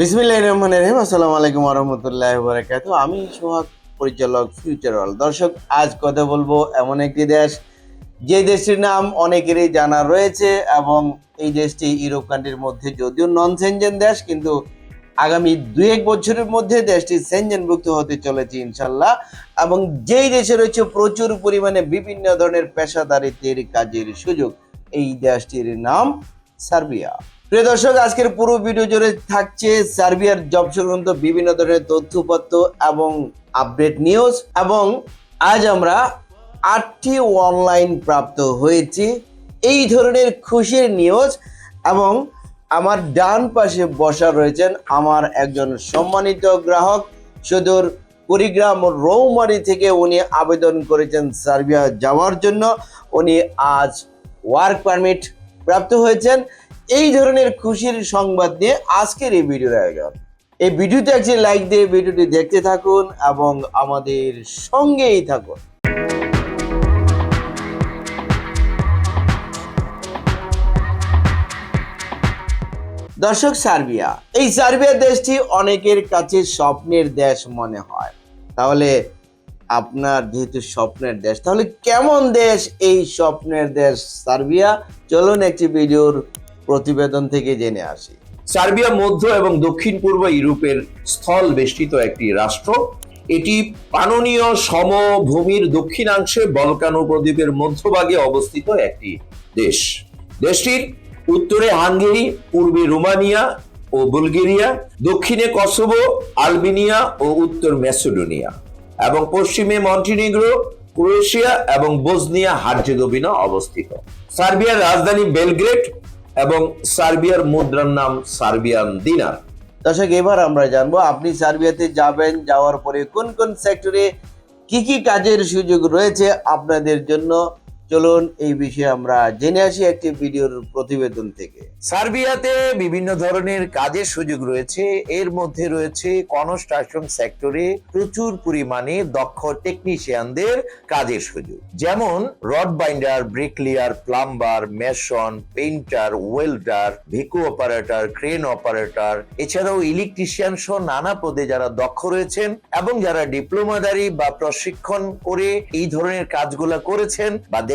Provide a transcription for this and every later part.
বিসমিল্লাহির রহমানির রহিম। আসসালামু আলাইকুম রহমতুল্লাহ বারাকাত আমি সোহাগ, পরিচালক ফিউচার ওয়ার্ল্ড দর্শক, আজ কথা বলব এমন একটি দেশ, যে দেশটির নাম অনেকেরই জানা রয়েছে এবং এই দেশটি ইউরোপ কান্ট্রির মধ্যে যদিও নন সেনজেন দেশ, কিন্তু আগামী দুই এক বছরের মধ্যে দেশটি সেনজেনভুক্ত হতে চলেছে ইনশাল্লাহ এবং যেই দেশে রয়েছে প্রচুর পরিমাণে বিভিন্ন ধরনের পেশাদারিত্বের কাজের সুযোগ, এই দেশটির নাম সার্বিয়া। প্রিয় দর্শক, আজকের পুরো ভিডিও জুড়ে থাকছে সার্বিয়ার জব সংক্রান্ত বিভিন্ন ধরনের তথ্যপত্র এবং আপডেট নিউজ এবং আজ আমরা আটটি অনলাইন প্রাপ্ত হয়েছি। এই ধরনের খুশির নিউজ এবং আমার ডান পাশে বসা রয়েছেন আমার একজন সম্মানিত গ্রাহক সুদূর কুড়িগ্রাম রৌমারি থেকে উনি আবেদন করেছেন সার্বিয়া যাওয়ার জন্য। উনি আজ ওয়ার্ক পারমিট প্রাপ্ত হয়েছেন। এই ধরনের খুশির সংবাদ নিয়ে আজকের এই ভিডিওর আয়োজন। এই ভিডিওতে একটি লাইক দিয়ে ভিডিওটি দেখতে থাকুন এবং আমাদের সঙ্গেই থাকুন। দর্শক, সার্বিয়া। এই সার্বিয়া দেশটি অনেকের কাছে স্বপ্নের দেশ মনে হয়। তাহলে আপনার যেহেতু স্বপ্নের দেশ, তাহলে কেমন দেশ এই স্বপ্নের দেশ? সার্বিয়া, চলুন একটি ভিডিওর প্রতিবেদন থেকে জেনে আসি। সার্বিয়া মধ্য এবং দক্ষিণ পূর্ব ইউরোপের স্থল বেষ্টিত একটি রাষ্ট্র। এটি পাননীয় সমভূমির দক্ষিণাংশে বলকান উপদ্বীপের মধ্যভাগে অবস্থিত একটি দেশ। দেশটির উত্তরে হাঙ্গেরি, পূর্বে রোমানিয়া ও বুলগেরিয়া, দক্ষিণে কসোভো, আলবেনিয়া ও উত্তর ম্যাসেডোনিয়া। এবং পশ্চিমে মন্টিনিগ্রো, ক্রোয়েশিয়া এবং বোসনিয়া হার্জেগোভিনা অবস্থিত। সার্বিয়ার রাজধানী বেলগ্রেড এবং সার্বিয়ার মুদ্রার নাম সার্বিয়ান দিনার। দর্শক, এবার আমরা জানব আপনি সার্বিয়াতে যাবেন, যাওয়ার পরে কোন কোন সেক্টরে কি কি কাজের সুযোগ রয়েছে আপনাদের জন্য? চলুন এই বিষয়ে আমরা জেনে আসি একটি ভিডিওর প্রতিবেদন থেকে। সার্বিয়াতে বিভিন্ন ধরনের কাজের সুযোগ রয়েছে। এর মধ্যে রয়েছে কনস্ট্রাকশন সেক্টরে প্রচুর পরিমাণে দক্ষ টেকনিশিয়ানদের কাজের সুযোগ। যেমন rod binder, bricklayer, plumber, mason, painter, welder, Bhiku operator, crane operator. এছাড়াও ইলেকট্রিশিয়ান সহ নানা পদে যারা দক্ষ রয়েছেন এবং যারা ডিপ্লোমাদারি বা প্রশিক্ষণ করে এই ধরনের কাজগুলা করেছেন বা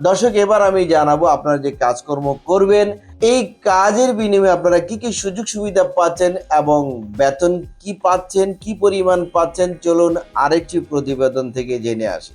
দর্শক, এবার আমি জানাব আপনারা যে কাজকর্ম করবেন, এই কাজের বিনিময়ে আপনারা কি কি সুযোগ সুবিধা পাচ্ছেন এবং বেতন কি পাচ্ছেন, কি পরিমাণ পাচ্ছেন, চলুন আরেকটি প্রতিবেদন থেকে জেনে আসি।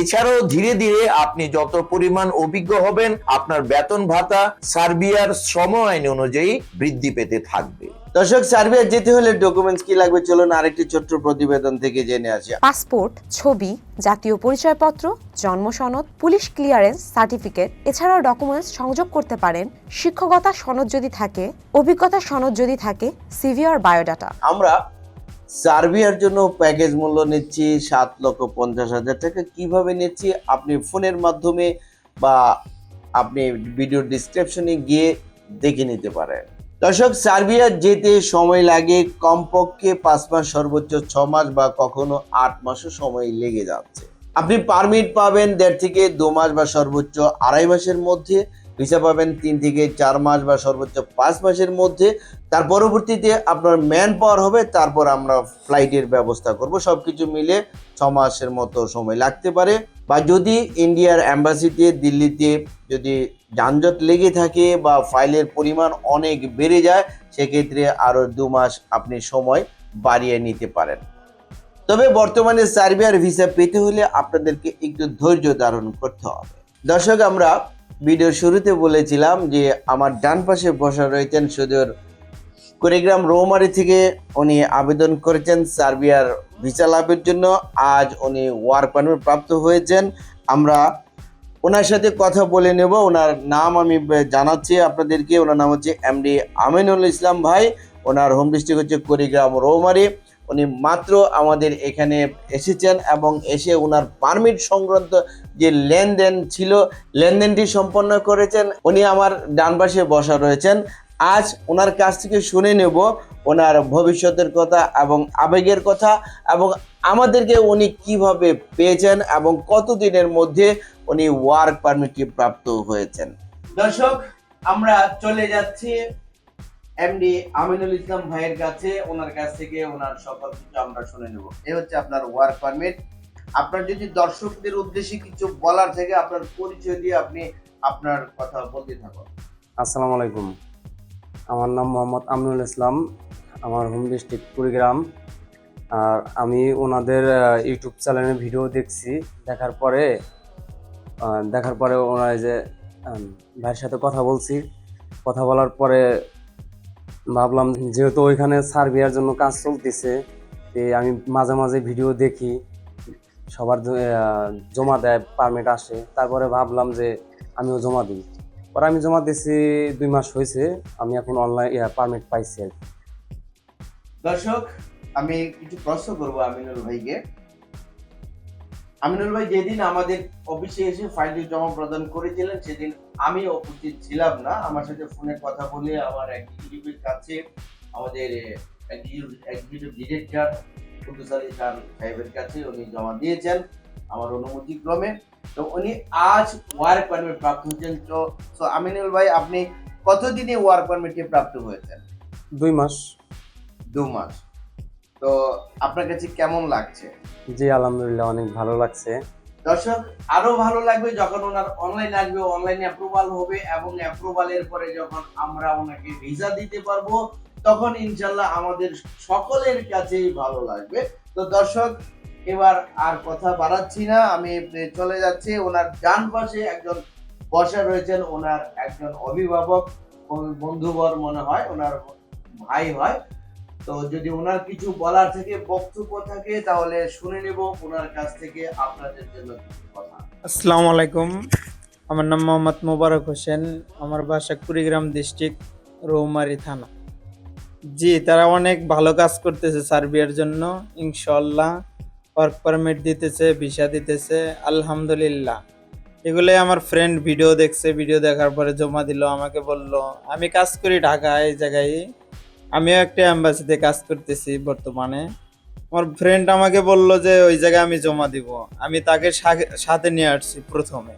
এছাড়াও ধীরে ধীরে আপনি যত পরিমাণ অভিজ্ঞ হবেন আপনার বেতন ভাতা সার্বিয়ার শ্রম আইন অনুযায়ী বৃদ্ধি পেতে থাকবে। দর্শক সার্বিয়া যেতে হলে ডকুমেন্টস কি লাগবে? চলুন আরেকটি ছোট্ট প্রতিবেদন থেকে জেনে আসি। পাসপোর্ট ছবি জাতীয় পরিচয়পত্র জন্ম সনদ পুলিশ ক্লিয়ারেন্স সার্টিফিকেট এছাড়াও ডকুমেন্টস সংযোগ করতে পারেন। শিক্ষকতা সনদ যদি থাকে অভিজ্ঞতা সনদ যদি থাকে সিভি আর বায়োডাটা আমরা সার্বিয়ার জন্য প্যাকেজ মূল্য নিচ্ছি সাত লক্ষ পঞ্চাশ হাজার টাকা। কীভাবে নিচ্ছি? আপনি ফোনের মাধ্যমে বা আপনি ভিডিও ডিসক্রিপশনে গিয়ে দেখে নিতে পারেন। দর্শক, সার্বিয়া যেতে সময় লাগে, কমপক্ষে পাঁচ মাস সর্বোচ্চ ছ মাস বা কখনো আট মাসও সময় লেগে যাচ্ছে। আপনি পারমিট পাবেন দেড় থেকে দু মাস বা সর্বোচ্চ আড়াই মাসের মধ্যে। ভিসা পাবেন তিন থেকে চার মাস বা সর্বোচ্চ পাঁচ মাসের মধ্যে। তার পরবর্তীতে আপনার ম্যান পাওয়ার হবে, তারপর আমরা ফ্লাইটের ব্যবস্থা করব। সব কিছু মিলে ছ মাসের মতো সময় লাগতে পারে। বা যদি ইন্ডিয়ার অ্যাম্বাসিতে দিল্লিতে যদি যানজট লেগে থাকে বা ফাইলের পরিমাণ অনেক বেড়ে যায়, সেক্ষেত্রে আরও দু মাস আপনি সময় বাড়িয়ে নিতে পারেন। তবে বর্তমানে সার্বিয়ার ভিসা পেতে হলে আপনাদেরকে একটু ধৈর্য ধারণ করতে হবে। দর্শক, আমরা ভিডিওর শুরুতে বলেছিলাম যে আমার ডান পাশে বসা রয়েছেন সুদূর কুড়িগ্রাম রৌমারি থেকে উনি আবেদন করেছেন সার্বিয়ার ভিসা লাভের জন্য। আজ উনি ওয়ার্ক পারমিট প্রাপ্ত হয়েছেন। আমরা ওনার সাথে কথা বলে নেব। ওনার নাম আমি জানাচ্ছি আপনাদেরকে। ওনার নাম হচ্ছে এমডি আমিনুল ইসলাম ভাই। ওনার হোম ডিস্ট্রিক্ট হচ্ছে কুড়িগ্রাম রৌমারি। উনি মাত্র আমাদের এখানে এসেছেন এবং এসে ওনার পারমিট সংক্রান্ত যে লেনদেন ছিল, লেনদেনটি সম্পন্ন করেছেন, উনি আমার ডান পাশে বসা রয়েছেন। আজ ওনার কাছ থেকে শুনে নেব ওনার ভবিষ্যতের কথা এবং আবেগের কথা এবং আমাদেরকে উনি কীভাবে পেয়েছেন এবং কতদিনের মধ্যে উনি ওয়ার্ক পারমিটটি প্রাপ্ত হয়েছেন। দর্শক, আমরা চলে যাচ্ছি এমডি আমিনুল ইসলাম ভাইয়ের কাছে, ওনার কাছ থেকে ওনার সকল কিছু আমরা শুনে নেব। এ হচ্ছে আপনার ওয়ার্ক পারমিট আপনার যদি দর্শকদের উদ্দেশ্যে কিছু বলার থেকে, আপনার পরিচয় দিয়ে আপনি আপনার কথা বলতে থাকুন। আসসালামু আলাইকুম। আমার নাম মোহাম্মদ আমিনুল ইসলাম। আমার হোম ডিস্ট্রিক্ট কুড়িগ্রাম। আর আমি ওনাদের ইউটিউব চ্যানেলে ভিডিও দেখছি। দেখার পরে দেখার পরে ওনার যে ভাইয়ের সাথে কথা বলছি। কথা বলার পরে ভাবলাম যেহেতু ওইখানে সার্বিয়ার জন্য কাজ চলতেছে আমি মাঝে মাঝে ভিডিও দেখি, সবার জমা দেয় পারমিট আসে, তারপরে ভাবলাম যে আমিও জমা দিই। পরে আমি জমা দিয়েছি দুই মাস হয়েছে, আমি এখন অনলাইন পারমিট পাইছি দর্শক, আমি কিছু প্রশ্ন করব আমিনুল ভাইকে। আমিনুল ভাই যেদিন আমাদের অফিসে এসে ফাইলটি জমা প্রদান করেছিলেন সেদিন আমি উপস্থিত ছিলাম না। আমার সাথে ফোনে কথা বলে আমার এক্সিকিউটিভের কাছে আমাদের এক্সিকিউটিভ ডিরেক্টর কুদ্দুস আলী খান সাহেবের কাছে উনি জমা দিয়েছেন আমার অনুমতি ক্রমে তো উনি আজ ওয়ার্ক পারমিট প্রাপ্ত হয়েছেন। তো তো আমিনুল ভাই আপনি কতদিনে ওয়ার্ক পারমিটটি প্রাপ্ত হয়েছেন? দুই মাস। দু মাস। তো আপনার কাছে কেমন লাগছে? জি আলহামদুলিল্লাহ অনেক ভালো লাগছে। দর্শক আরও ভালো লাগবে যখন ওনার অনলাইন আসবে অনলাইনে অ্যাপ্রুভাল হবে এবং অ্যাপ্রুভালের পরে যখন আমরা ওনাকে ভিসা দিতে পারব তখন ইনশাল্লাহ আমাদের সকলের কাছেই ভালো লাগবে। তো দর্শক এবার আর কথা বাড়াচ্ছি না আমি চলে যাচ্ছি। ওনার ডান পাশে একজন বসা রয়েছেন ওনার একজন অভিভাবক বন্ধুবর মনে হয় ওনার ভাই হয়। তো যদি ওনার কিছু বলার থেকে, বক্তব্য থাকে, তাহলে শুনে নেব। ওনার কাছ থেকে আপনাদের জন্য কথা। আসসালামু আলাইকুম। আমার নাম মোহাম্মদ মোবারক হোসেন। আমার বাসা কুড়িগ্রাম ডিস্ট্রিক্ট, রৌমারি থানা। জি, তারা অনেক ভালো কাজ করতেছে সার্বিয়ার জন্য। ইনশাল্লাহ ওয়ার্ক পারমিট দিতেছে ভিসা দিতেছে, আলহামদুলিল্লাহ। এগুলোই আমার ফ্রেন্ড ভিডিও দেখছে। ভিডিও দেখার পরে জমা দিল, আমাকে বলল, আমি কাজ করি ঢাকা এই জায়গায়। আমিও একটা অ্যাম্বাসিতে কাজ করতেছি বর্তমানে। আমার ফ্রেন্ড আমাকে বলল যে, ওই জায়গায় আমি জমা দিব। আমি তাকে সাথে নিয়ে আসছি প্রথমে।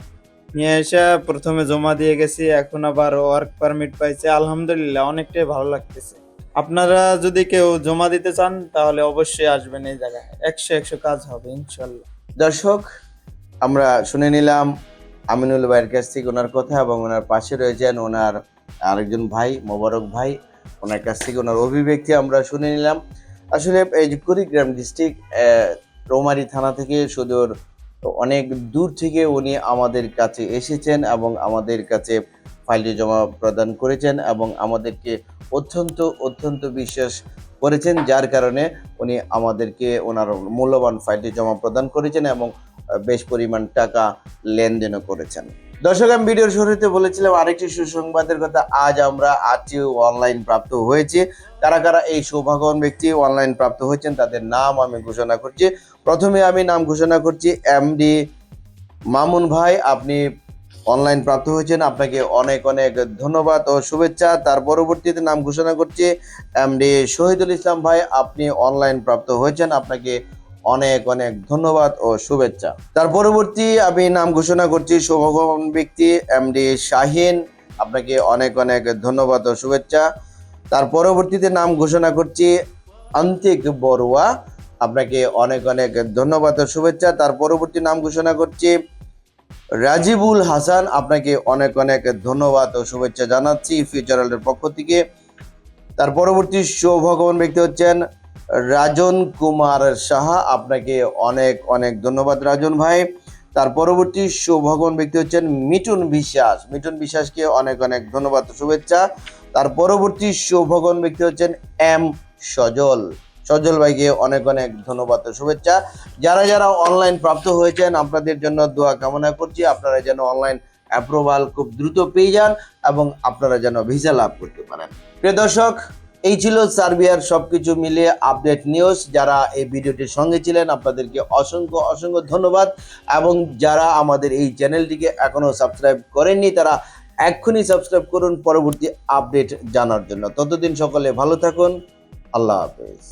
নিয়ে এসে প্রথমে জমা দিয়ে গেছি, এখন আবার ওয়ার্ক পারমিট পাইছে। আলহামদুলিল্লাহ, অনেকটাই ভালো লাগতেছে। আপনারা যদি কেউ জমা দিতে চান, তাহলে অবশ্যই আসবেন এই জায়গায়। একশো একশো কাজ হবে ইনশাল্লাহ দর্শক, আমরা শুনে নিলাম আমিনুল ভাইয়ের কাছ থেকে ওনার কথা এবং ওনার পাশে রয়েছেন ওনার আরেকজন ভাই, মোবারক ভাই। ওনার কাছ থেকে, ওনার অভিব্যক্তি আমরা শুনে নিলাম। আসলে এই যে কুড়িগ্রাম ডিস্ট্রিক্ট রোমারি থানা থেকে সুদূর অনেক দূর থেকে উনি আমাদের কাছে এসেছেন এবং আমাদের কাছে ফাইলটি জমা প্রদান করেছেন এবং আমাদেরকে অত্যন্ত অত্যন্ত বিশ্বাস করেছেন, যার কারণে উনি আমাদেরকে ওনার মূল্যবান ফাইলটি জমা প্রদান করেছেন এবং বেশ পরিমাণ টাকা লেনদেনও করেছেন। দর্শক, আমি ভিডিওর শুরুতে বলেছিলাম আরেকটি সুসংবাদের কথা, আজ আমরা আজটি অনলাইন প্রাপ্ত হয়েছে। কারা কারা এই সৌভাগ্যবান ব্যক্তি অনলাইন প্রাপ্ত হয়েছেন, তাদের নাম আমি ঘোষণা করছি। প্রথমে আমি নাম ঘোষণা করছি এমডি মামুন ভাই, আপনি অনলাইন প্রাপ্ত হয়েছেন। আপনাকে অনেক অনেক ধন্যবাদ ও শুভেচ্ছা। তার পরবর্তীতে নাম ঘোষণা করছি এমডি শহীদুল ইসলাম ভাই, আপনি অনলাইন প্রাপ্ত হয়েছেন। আপনাকে অনেক অনেক ধন্যবাদ ও শুভেচ্ছা। তার পরবর্তী আমি নাম ঘোষণা করছি সৌভাগ্যবান ব্যক্তি, এমডি শাহিন। আপনাকে অনেক অনেক ধন্যবাদ ও শুভেচ্ছা। তার পরবর্তীতে নাম ঘোষণা করছি আন্তিক বড়ুয়া। আপনাকে অনেক অনেক ধন্যবাদ ও শুভেচ্ছা। তার পরবর্তী নাম ঘোষণা করছি রাজিবুল হাসান। আপনাকে অনেক অনেক ধন্যবাদ ও শুভেচ্ছা জানাচ্ছি ফিউচারালের পক্ষ থেকে। তার পরবর্তী সৌভাগ্যবান ব্যক্তি হচ্ছেন রাজন কুমার সাহা, আপনাকে অনেক অনেক ধন্যবাদ রাজন ভাই। তার পরবর্তী সৌভাগ্যবান ব্যক্তি হচ্ছেন মিঠুন বিশ্বাস। মিঠুন বিশ্বাসকে অনেক অনেক ধন্যবাদ, শুভেচ্ছা। তার পরবর্তী সৌভাগ্যবান ব্যক্তি হচ্ছেন এম সজল। সজল ভাইকে অনেক অনেক ধন্যবাদ, শুভেচ্ছা। যারা যারা অনলাইন প্রাপ্ত হয়েছেন, আপনাদের জন্য দোয়া কামনা করছি। আপনারা যেন অনলাইন অ্যাপ্রুভাল খুব দ্রুত পেয়ে যান এবং আপনারা যেন ভিসা লাভ করতে পারেন। প্রিয় দর্শক এই ছিল সার্বিয়ার সব কিছু মিলিয়ে আপডেট নিউজ। যারা এই ভিডিওটির সঙ্গে ছিলেন, আপনাদেরকে অসংখ্য অসংখ্য ধন্যবাদ। এবং যারা আমাদের এই চ্যানেলটিকে এখনও সাবস্ক্রাইব করেননি, তারা এক্ষুনি সাবস্ক্রাইব করুন পরবর্তী আপডেট জানার জন্য। ততদিন সকলে ভালো থাকুন। আল্লাহ হাফেজ।